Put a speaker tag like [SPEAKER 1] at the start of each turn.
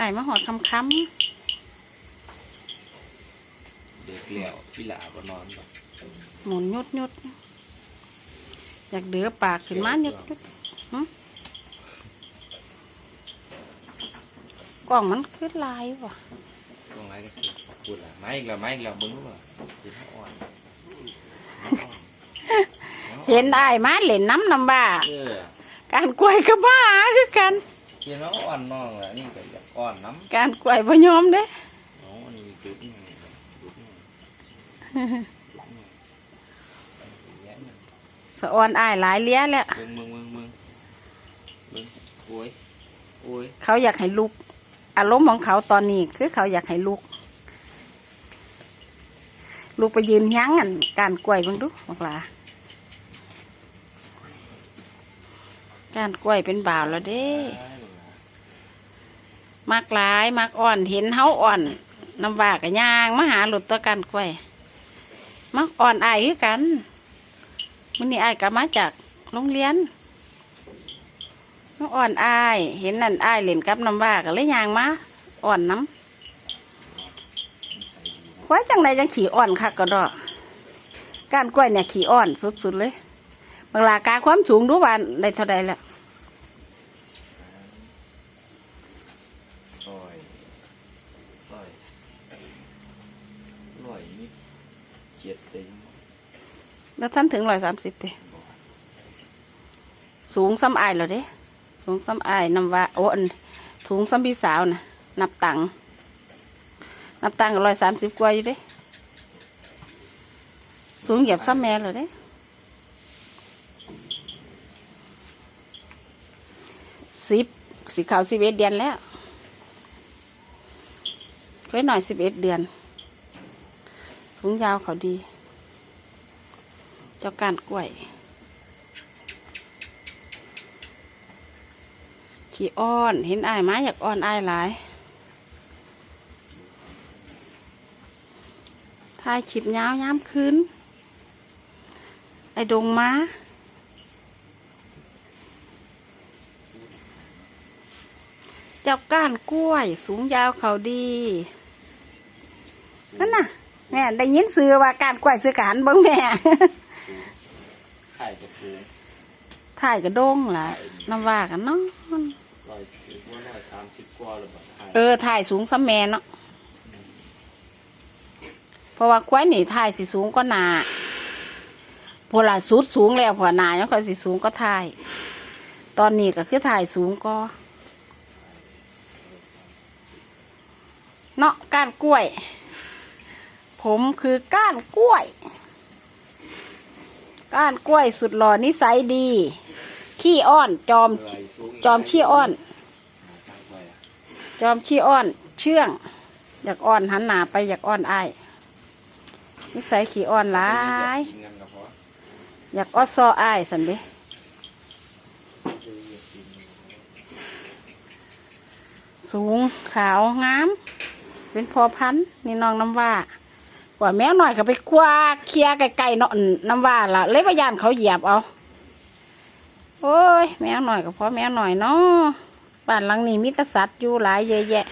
[SPEAKER 1] อ้ายมาหอดคำค
[SPEAKER 2] เด็กแล้วพี่หลาบ่นอนบ่ำ
[SPEAKER 1] หมุนยุดยุดอยากเดือปากขึ้นมายุดยุดหึกล่องมันขึ้นลายว่ะ
[SPEAKER 2] ตรงไหนก็คือพูดละไม้อีกแล้วไม้อีกแล้วมึงรู้ป่ะคือถ้าอ่อน
[SPEAKER 1] เห็นอ้ายมาเล่นน้ำน้ำบ้า
[SPEAKER 2] เออ
[SPEAKER 1] การกล้วยกับบ้าคือกัน
[SPEAKER 2] คือน้องอ่อนน้องอะนี่ก็อยากอ่อนน้ำ
[SPEAKER 1] การกล้วยพยอมเด้
[SPEAKER 2] น้องอันนี้จุดนี่จุดนี่จุดนี่แย่นี่
[SPEAKER 1] สะออนอ้ายหลายเลี้ยแล้ว
[SPEAKER 2] มึงมึงมึงมึงมึงโอ้ยโอ้ย
[SPEAKER 1] เขาอยากให้ลุก อารมณ์ของเขาตอนนี้คือเขาอยากให้ลุก ลูกไปยืนยั้งอันการกล้วยเบังดูบอกหลาการกล้วยเป็นบ่าวแล้วเด้ มักหลายมักอ่อนเห็นเฮาอ่อนน้ำว่ากะย่างมาหาหลุดตัวกันกล้วยมักอ่อนอายคือกันมื้อนี้อายกลับมาจากโรงเรียนมักอ่อนอาย เห็นนั่นอายเล่นกับน้ำว่าก็เลยยางมาอ่อนน้ำไว้จังใดจังขี่อ่อนคักก็ดอกการกล้วยเนี่ยขี่อ่อนสุดๆเลยบางลากาความสูงดูว่าได้เท่าใดแล้ว
[SPEAKER 2] ร้อยร้อยร้อยนี่เจ็ดเต็ง
[SPEAKER 1] แล้วท่านถึงร้อยสามสิบเด้สูงซ้ำอายเหรอเด้ สูงซ้ำอายนำว่าโอ้นสูงซ้ำพี่สาวนะนับตังนับตังก็ร้อยสามสิบกว่าอยู่เด้ สูงเหยียบซ้ำแม่เหรอเด้สิบสิเขาวสิบเอ็ดเดือนแล้ว ไว้หน่อยสิบเอ็ดเดือน สูงยาวเขาดี เจ้าการกล้วย ขี้อ้อน เห็นอายไหมาอยากอ้อนอายหลายถ่ายคลิปยาวย้ำคืนไอ้ดงม้าเจ้าก้านกล้วยสูงยาวเขาดี นั่นน่ะแม่ได้ยินซื้อว่าการกล้วยซื้อการเบิ้งแม่
[SPEAKER 2] ไข่กระฟู
[SPEAKER 1] ถ่ายกระด้งล่ะน้ำว่ากันเนาะ
[SPEAKER 2] ร้อยถือว่าร้อยสามสิบกว่าหรือเปล่าไข่
[SPEAKER 1] เออถ่ายสูงซ้ำแม่เนาะเพราะว่าควายนี่ถ่ายสิสูงก็นาพอละสุดสูงแล้วพอหนายังค่อยสิสูงก็ถ่าย ตอนนี้ก็คือถ่ายสูงก็เนาะก้านกล้วย ผมคือก้านกล้วย ก้านกล้วยสุดหล่อนิสัยดี ขี้อ้อนจอมจอมขี้อ้อน จอมขี้อ้อน เชื่อง อยากอ้อนหันหนาไปอยากอ้อนไอ้นิสัยขี้อ้อนหลาย
[SPEAKER 2] อ
[SPEAKER 1] ยากอ้อซอไอ้สันดิสูงขาวงาม เป็นพอพันธุ์นี่น้องน้ำว่า ว่าแมวหน่อยก็ไปคว้าเคลียไก่ๆเนาะน้ำว่าละเลยพยานเขาเหยียบเอาโอ้ยแมวหน่อยก็พอแมวหน่อยเนาะบ้านหลังนี้มีกษัตริย์อยู่หลายเยอะแยะ